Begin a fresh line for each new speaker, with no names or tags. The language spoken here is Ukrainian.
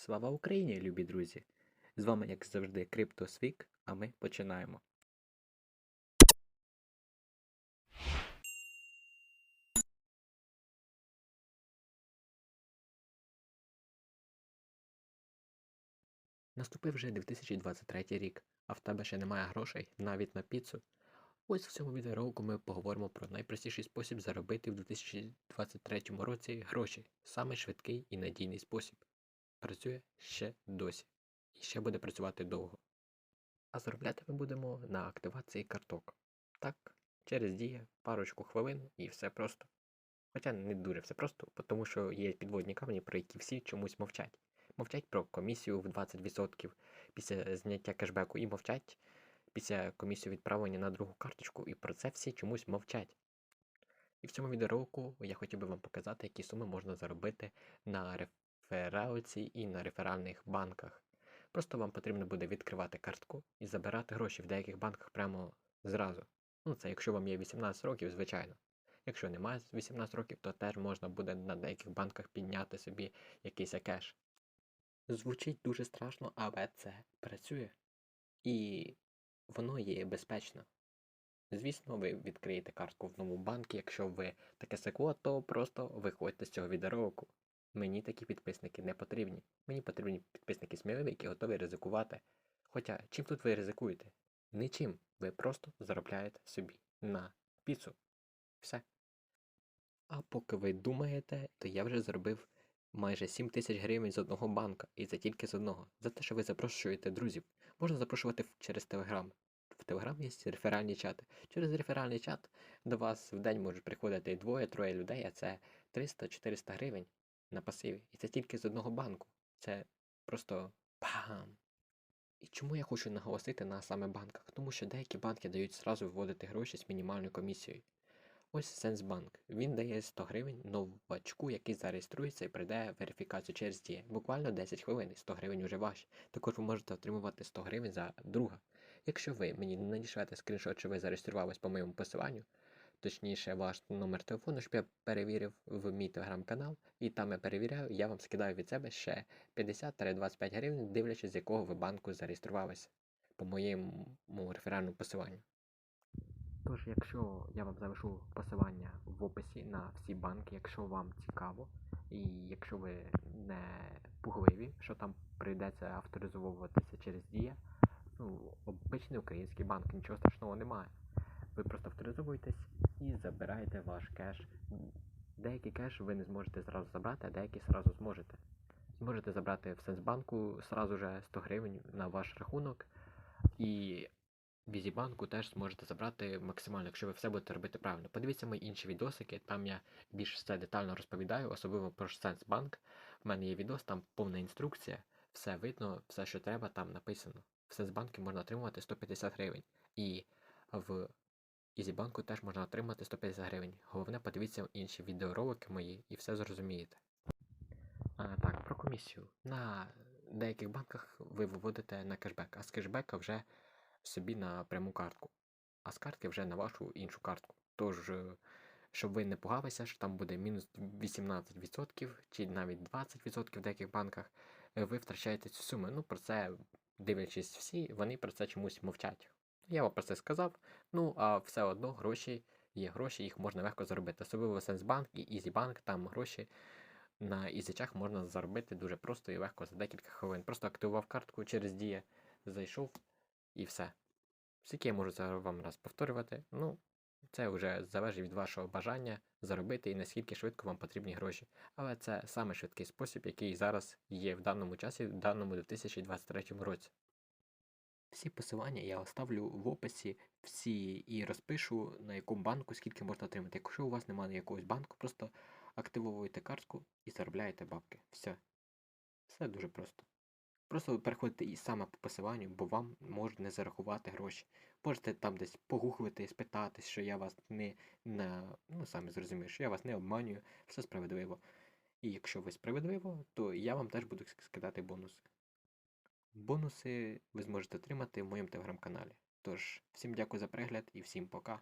Слава Україні, любі друзі! З вами, як завжди, CryptoSweek, а ми починаємо. Наступив вже 2023 рік, а в тебе ще немає грошей навіть на піцу. Ось в цьому відеоролику ми поговоримо про найпростіший спосіб заробити в 2023 році гроші. Саме швидкий і надійний спосіб. Працює ще досі. І ще буде працювати довго. А заробляти ми будемо на активації карток. Так, через діє, парочку хвилин і все просто. Хоча не дуже все просто, тому що є підводні камені, про які всі чомусь мовчать. Мовчать про комісію в 20% після зняття кешбеку і мовчать після комісії відправлення на другу карточку, і про це всі чомусь мовчать. І в цьому відеоролику я хотів би вам показати, які суми можна заробити на рефералці і на реферальних банках. Просто вам потрібно буде відкривати картку і забирати гроші в деяких банках прямо зразу. Ну, це якщо вам є 18 років, звичайно. Якщо немає 18 років, то теж можна буде на деяких банках підняти собі якийсь кеш. Звучить дуже страшно, але це працює. І воно є безпечно. Звісно, ви відкриєте картку в новому банку, якщо ви таке секло, то просто виходьте з цього відеоролику. Мені такі підписники не потрібні. Мені потрібні підписники сміливі, які готові ризикувати. Хоча чим тут ви ризикуєте? Нічим. Ви просто заробляєте собі на піцу. Все. А поки ви думаєте, то я вже заробив майже 7 тисяч гривень з одного банка, і це тільки з одного. За те, що ви запрошуєте друзів. Можна запрошувати через Телеграм. В Телеграм є реферальні чати. Через реферальний чат до вас в день можуть приходити двоє-троє людей, а це 300-400 гривень на пасиві. І це тільки з одного банку. Це просто пам. І чому я хочу наголосити на саме банках? Тому що деякі банки дають зразу виводити гроші з мінімальною комісією. Ось Сенсбанк. Він дає 100 гривень новачку, який зареєструється і прийде верифікацію через діє. Буквально 10 хвилин, 100 гривень уже ваші. Також ви можете отримувати 100 гривень за друга. Якщо ви мені не надішлете скріншот, що ви зареєструвались по моєму посиланню, точніше ваш номер телефону, щоб я перевірив в мій телеграм-канал, і там я перевіряю, я вам скидаю від себе ще 50-25 гривень, дивлячись, з якого ви банку зареєструвалися по моєму реферальному посиланню. Тож, якщо я вам залишу посилання в описі на всі банки, якщо вам цікаво, і якщо ви не пугливі, що там прийдеться авторизовуватися через Дія, ну, обичний український банк, нічого страшного немає. Ви просто авторизовуєтесь і забираєте ваш кеш. Деякий кеш ви не зможете зразу забрати, а деякі зразу зможете. Зможете забрати в Сенсбанку зразу же 100 гривень на ваш рахунок. І в Візібанку теж зможете забрати максимально, якщо ви все будете робити правильно. Подивіться мої інші відосики, там я більш все детально розповідаю, особливо про Сенсбанк. У мене є відос, там повна інструкція, все видно, все, що треба, там написано. В Сенсбанку можна отримувати 150 гривень. І в Ізібанку теж можна отримати 150 гривень. Головне, подивіться інші відеоролики мої і все зрозумієте. А, так, про комісію. На деяких банках ви виводите на кешбек, а з кешбека вже собі на пряму картку, а з картки вже на вашу іншу картку. Тож, е, щоб ви не пугалися, що там буде мінус 18% чи навіть 20% в деяких банках, е, ви втрачаєте цю суму. Ну, про це, дивлячись всі, вони про це чомусь мовчать. Я вам про це сказав, ну а все одно гроші є гроші, їх можна легко заробити. Особливо Сенсбанк і Ізібанк, там гроші на ізічах можна заробити дуже просто і легко за декілька хвилин. Просто активував картку через діє, зайшов і все. Скільки я можу це вам раз повторювати? Ну, це вже залежить від вашого бажання заробити і наскільки швидко вам потрібні гроші. Але це саме швидкий спосіб, який зараз є в даному часі, в даному 2023 році. Всі посилання я оставлю в описі всі і розпишу, на якому банку скільки можна отримати. Якщо у вас немає якогось банку, просто активовуєте картку і заробляєте бабки. Все. Все дуже просто. Просто переходите і саме по посиланню, бо вам можуть не зарахувати гроші. Можете там десь погуглити, спитатись, що я вас не, не ну самі зрозумієте, що я вас не обманюю, все справедливо. І якщо ви справедливо, то я вам теж буду скидати бонуси. Бонуси ви зможете отримати в моєму телеграм-каналі. Тож, всім дякую за перегляд і всім пока.